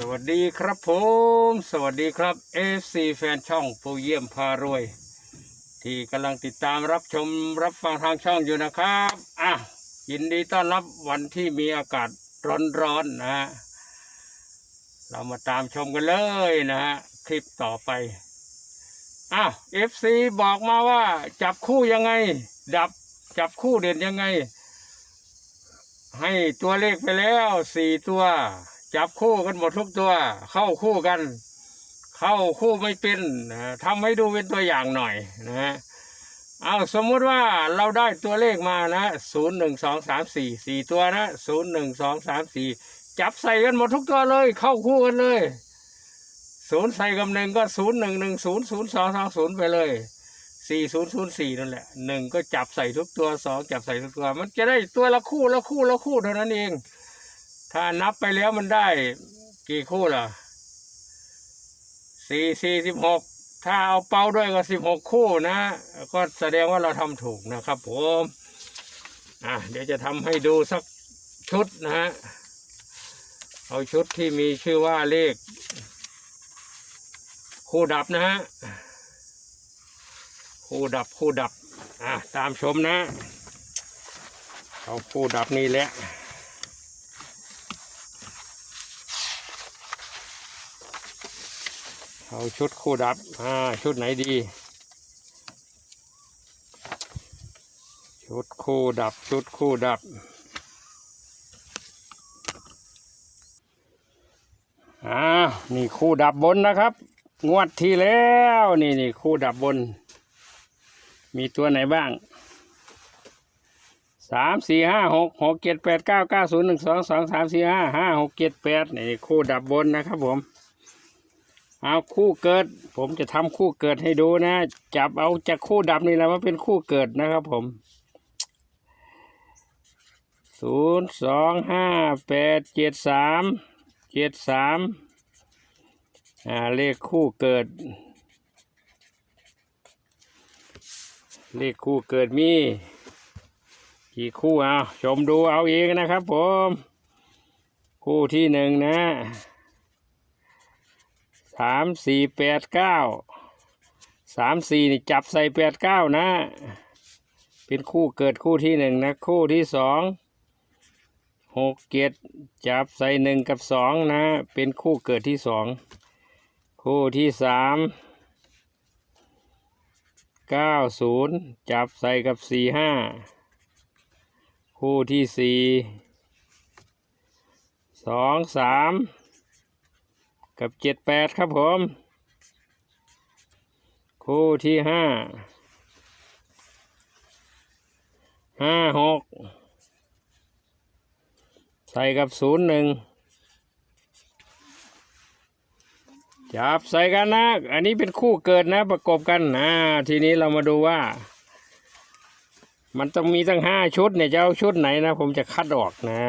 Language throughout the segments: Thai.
สวัสดีครับผม สวัสดีครับ FC แฟนช่องผู้เยี่ยมพารวย ที่กำลังติดตามรับชมรับฟังทางช่องอยู่นะครับอะยินดีต้อนรับวันที่มีอากาศร้อนๆนะฮะเรามาตามชมกันเลยนะฮะคลิปต่อไปอ้าว FC บอกมาว่า จับคู่ยังไง ดับจับคู่เด่นยังไง ให้ตัวเลขไปแล้วสี่ตัว จับคู่กันหมดทุกตัว เข้าคู่กัน เข้าคู่ไม่เป็นนะทำให้ดูเป็นตัวอย่างหน่อยนะฮะเอาสมมุติว่าเราได้ตัวเลขมานะศูนย์หนึ่งสองสามสี่สี่ตัวนะศูนย์หนึ่งสองสามสี่จับใส่กันหมดทุกตัวเลย เข้าคู่กันเลยศูนย์ใส่กับหนึ่งก็ศูนย์หนึ่งหนึ่งศูนย์ศูนย์สองสองศูนย์ไปเลยสี่ศูนย์ศูนย์สี่นั่นแหละหนึ่งก็จับใส่ทุกตัวสองจับใส่ทุกตัว มันจะได้ตัวละคู่ละคู่ละคู่เท่านั้นเอง ถ้านับไปแล้วมันได้ กี่คู่ล่ะสี่สี่สิบหกถ้าเอาเป้าด้วยก็สิบหกคู่นะ ก็แสดงว่าเราทำถูกนะครับผมอะเดี๋ยวจะทำให้ดูสักชุดนะฮะเอาชุดที่มีชื่อว่าเลข คู่ดับนะฮะคู่ดับคู่ดับอะตามชมนะ เอาคู่ดับนี่แหละ เอาชุดคู่ดับอ่าชุดไหนดี ชุดคู่ดับชุดคู่ดับอ่านี่คู่ดับบนนะครับ งวดที่แล้วนี่นี่คู่ดับบน มีตัวไหนบ้างสามสี่ห้าหกหกเจ็ดแปดเก้าเก้าศูนย์หนึ่งสองสองสามสี่ห้าห้าหกเจ็ดแปดนี่คู่ดับบนนะครับผม เอาคู่เกิด ผมจะทำคู่เกิดให้ดูนะ จับเอาจากคู่ดับนี่แหละมาเป็นคู่เกิดนะครับผมศูนย์สองห้าแปดเจ็ดสามเจ็ดสามอ่าเลขคู่เกิด เลขคู่เกิดมีกี่คู่เอาชมดูเอาเองนะครับผม คู่ที่หนึ่งนะ สามสี่แปดเก้าสามสี่นี่จับใส่แปดเก้านะ เป็นคู่เกิดคู่ที่หนึ่งนะ คู่ที่สองหกเจ็ดจับใส่หนึ่งกับสองนะ เป็นคู่เกิดที่สองคู่ที่สามเก้าศูนย์จับใส่กับสี่ห้าคู่ที่สี่สองสาม กับเจ็ดแปดครับผม คู่ที่ห้าห้าหกใส่กับศูนย์หนึ่งจับใส่กันนะ อันนี้เป็นคู่เกิดนะประกบกันนะทีนี้เรามาดูว่า มันต้องมีตั้งห้าชุดเนี่ยจะเอาชุดไหนนะ ผมจะคัดออกนะ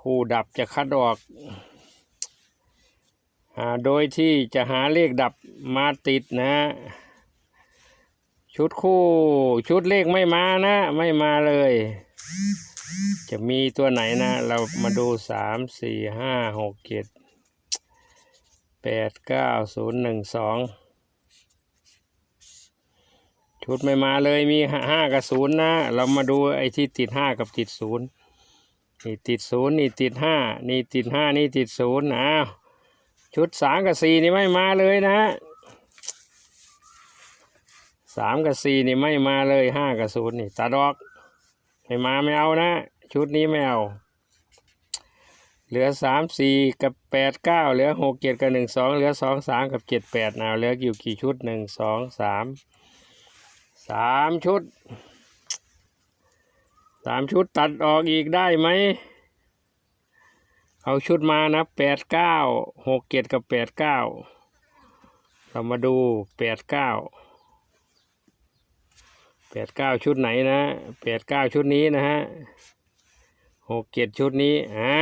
คู่ดับจะคัดออก โดยที่จะหาเลขดับมาติดนะ ชุดคู่ชุดเลขไม่มานะ ไม่มาเลย จะมีตัวไหนนะ เรามาดูสามสี่ห้าหกเจ็ดแปดเก้าศูนย์หนึ่งสองชุดไม่มาเลยมีห้ากับศูนย์นะ เรามาดูไอ้ที่ติดห้ากับติดศูนย์นี่ติดศูนย์นี่ติดห้านี่ติดห้านี่ติดศูนย์อ้าว ชุดสามกับสี่นี่ไม่มาเลยนะสามกับสี่นี่ไม่มาเลยห้ากับศูนย์นี่ตัดออกไม่มาไม่เอานะ ชุดนี้ไม่เอา เหลือสามสี่กับแปดเก้าเหลือหกเจ็ดกับหนึ่งสองเหลือสองสามกับเจ็ดแปดนะเหลืออยู่กี่ชุดหนึ่งสองสามสามชุดสามชุดตัดออกอีกได้ไหม เอาชุดมานะแปดเก้าหกเจ็ดกับแปดเก้าเรามาดูแปดเก้าแปดเก้าชุดไหนนะแปดเก้าชุดนี้นะฮะหกเจ็ดชุดนี้อ่า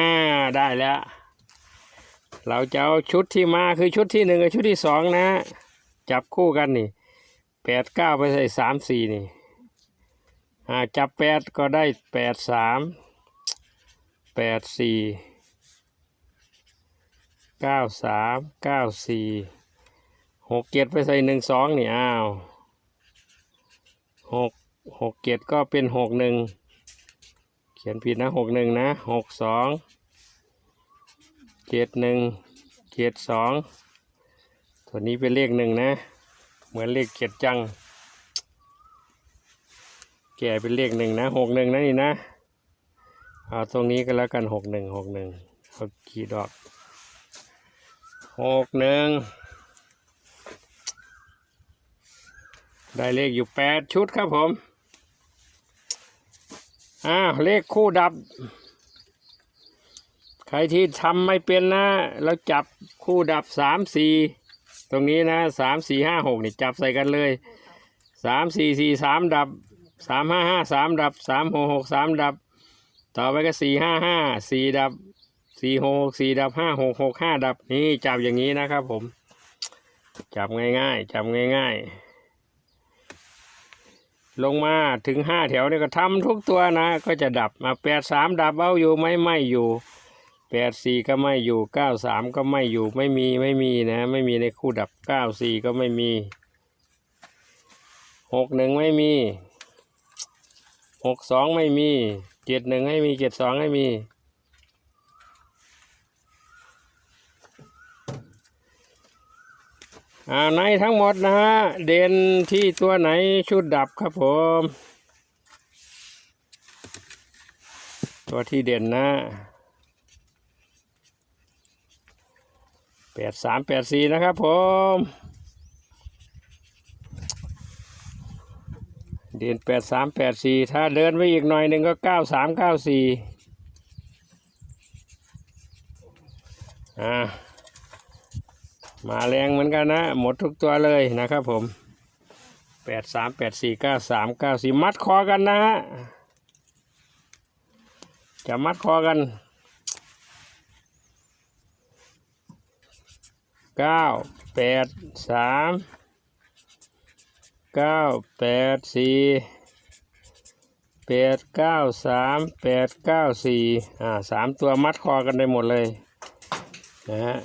ได้แล้ว เราจะเอาชุดที่มาคือชุดที่หนึ่งกับชุดที่สองนะ จับคู่กันนี่แปดเก้าไปใส่สามสี่นี่อ่าจับแปดก็ได้แปดสามแปดสี่ เก้าสามเก้าสี่หกเจ็ดไปใส่หนึ่งสองนี่อ้าวหกหกเจ็ดก็เป็นหกหนึ่งเขียนผิดนะหกหนึ่งนะหกสองเจ็ดหนึ่งเจ็ดสองตัวนี้เป็นเลขหนึ่งนะ เหมือนเลขเจ็ดจัง แก่เป็นเลขหนึ่งนะหกหนึ่งนะนี่นะเอาตรงนี้ก็แล้วกันหกหนึ่งหกหนึ่งเอากี่ดอก หกหนึ่งได้เลขอยู่แปดชุดครับผมอ้าวเลขคู่ดับ ใครที่ทำไม่เป็นนะแล้วจับคู่ดับสามสี่ตรงนี้นะสามสี่ห้าหกนี่จับใส่กันเลยสามสี่สี่สามดับสามห้าห้าสามดับสามหกหกสามดับ ต่อไปก็สี่ห้าห้าสี่ดับ สี่หกสี่ดับห้าหกหกห้าดับนี่จับอย่างนี้นะครับผม จับง่ายๆ จับง่ายๆ ลงมาถึงห้าแถวนี่ก็ทำทุกตัวนะ ก็จะดับมาแปดสามดับเอาอยู่ไม่ไม่อยู่แปดสี่ก็ไม่อยู่เก้าสามก็ไม่อยู่ไม่มีไม่มีนะ ไม่มีในคู่ดับเก้าสี่ก็ไม่มีหกหนึ่งไม่มีหกสองไม่มีเจ็ดหนึ่งให้มีเจ็ดสองให้มี อ่าในทั้งหมดนะฮะ เด่นที่ตัวไหนชุดดับครับผม ตัวที่เด่นนะแปดสามแปดสี่นะครับผม เดือนแปดสามแปดสี่ถ้าเดินไปอีกหน่อยหนึ่งก็เก้าสามเก้าสี่อ่า มาแรงเหมือนกันนะ หมดทุกตัวเลยนะครับผมแปดสามแปดสี่เก้าสามเก้าสี่มัดคอกันนะฮะจะมัดคอกันเก้าแปดสามเก้าแปดสี่แปดเก้าสามแปดเก้าสี่อ่าสามตัวมัดคอกันได้หมดเลยนะฮะ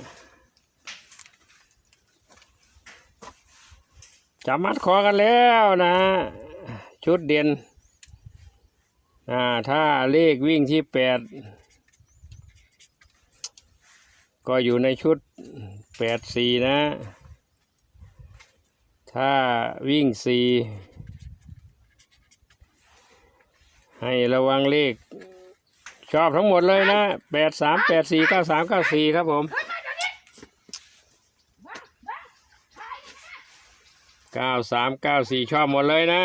จะมัดคอกันแล้วนะ ชุดเด่นอ่าถ้าเลขวิ่งที่แปดก็อยู่ในชุดแปดสี่นะ ถ้าวิ่งสี่ให้ระวังเลข ชอบทั้งหมดเลยนะแปดสามแปดสี่เก้าสามเก้าสี่ครับผม เก้าสามเก้าสี่ชอบหมดเลยนะ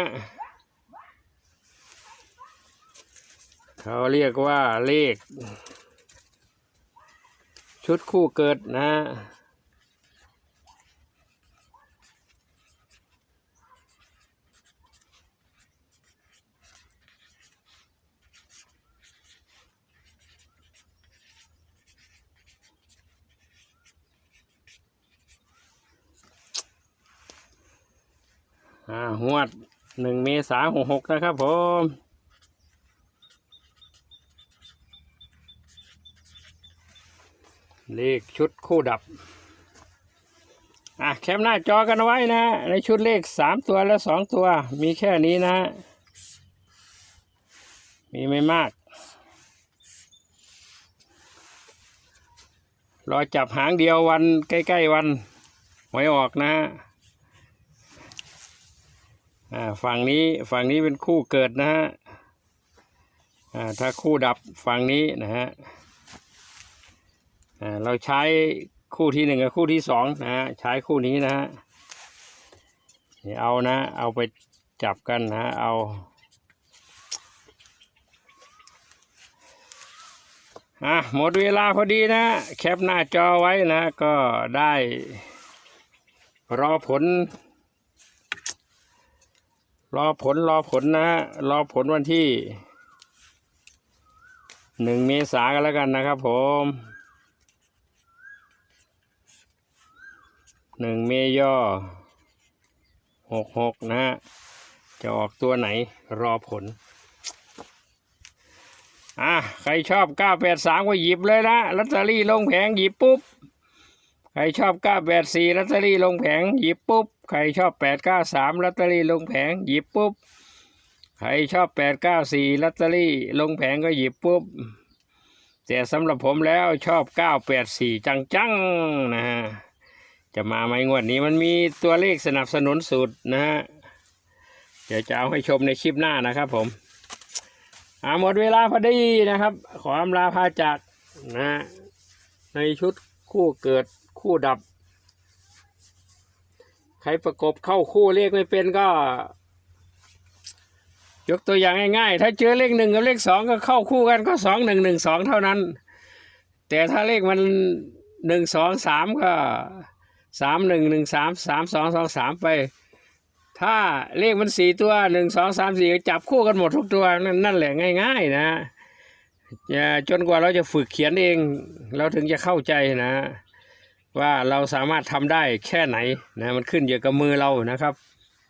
เขาเรียกว่าเลข ชุดคู่เกิดนะ อ่าหวดหนึ่งเมษาหกหกนะครับผมเลขชุดคู่ดับ อะแคปหน้าจอกันไว้นะ ในชุดเลขสามตัวและสองตัว มีแค่นี้นะ มีไม่มาก รอจับหางเดียววันใกล้ ๆ วันหวยออกนะ อ่าฝั่งนี้ฝั่งนี้เป็นคู่เกิดนะฮะอ่าถ้าคู่ดับฝั่งนี้นะฮะอ่าเราใช้คู่ที่หนึ่งกับคู่ที่สองนะฮะใช้คู่นี้นะฮะนี่เอานะ เอาไปจับกันนะเอาอะหมดเวลาพอดีนะ แคปหน้าจอไว้นะ ก็ได้รอผล รอผลรอผลนะฮะรอผลวันที่หนึ่งเมษากันแล้วกันนะครับผมหนึ่งเมยอหกหกนะฮะจะออกตัวไหนรอผล อะ ใครชอบ 983 ก็หยิบเลยนะลอตเตอรี่ลงแผงหยิบปุ๊บ ใครชอบเก้าแปดสี่ลอตเตอรี่ลงแผงหยิบปุ๊บ ใครชอบแปดเก้าสามลอตเตอรี่ลงแผงหยิบปุ๊บ ใครชอบแปดเก้าสี่ลอตเตอรี่ลงแผงก็หยิบปุ๊บ แต่สำหรับผมแล้วชอบเก้าแปดสี่จังๆนะฮะ จะมาไหมงวดนี้มันมีตัวเลขสนับสนุนสูตรนะฮะ เดี๋ยวจะเอาให้ชมในคลิปหน้านะครับผมอาหมดเวลาพอดีนะครับ ขออำลาพาจากนะฮะในชุดคู่เกิด คู่ดับ ใครประกบเข้าคู่เลขไม่เป็นก็ ยกตัวอย่างง่ายๆ ถ้าเจอเลขหนึ่งกับเลขสองก็เข้าคู่กันก็สองหนึ่งหนึ่งสองเท่านั้น แต่ถ้าเลขมันหนึ่งสองสามก็สามหนึ่งหนึ่งสามสามสองสองสามไป ถ้าเลขมันสี่ตัวหนึ่งสองสามสี่จับคู่กันหมดทุกตัว นั่นแหละง่าย ๆ นะจนกว่าเราจะฝึกเขียนเอง เราถึงจะเข้าใจนะ ว่าเราสามารถทำได้แค่ไหนนะมันขึ้นอยู่กับมือเรานะครับ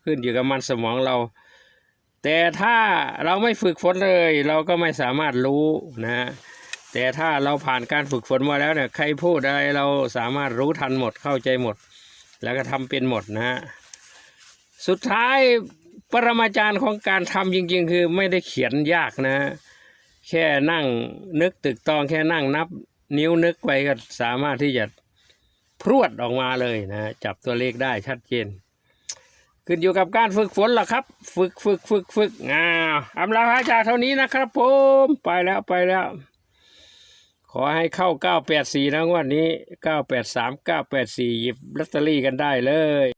ขึ้นอยู่กับมันสมองเรา แต่ถ้าเราไม่ฝึกฝนเลย เราก็ไม่สามารถรู้นะแต่ถ้าเราผ่านการฝึกฝนมาแล้วเนี่ยใครพูดอะไรเราสามารถรู้ทันหมดเข้าใจหมด แล้วก็ทำเป็นหมดนะฮะสุดท้ายปรมาจารย์ของการทำจริง ๆ คือไม่ได้เขียนยากนะ แค่นั่งนึกตึกตองแค่นั่งนับ นิ้วนึกไปก็สามารถที่จะ พรวดออกมาเลยนะจับตัวเลขได้ชัดเจน ขึ้นอยู่กับการฝึกฝนล่ะครับ ฝึกฝึกฝึกฝึกอ้าวอำลาพระจาเท่านี้นะครับ ผมไปแล้วไปแล้ว ขอให้เข้า 984นะงวันนี้ 983 984หยิบลอตเตอรี่กันได้เลย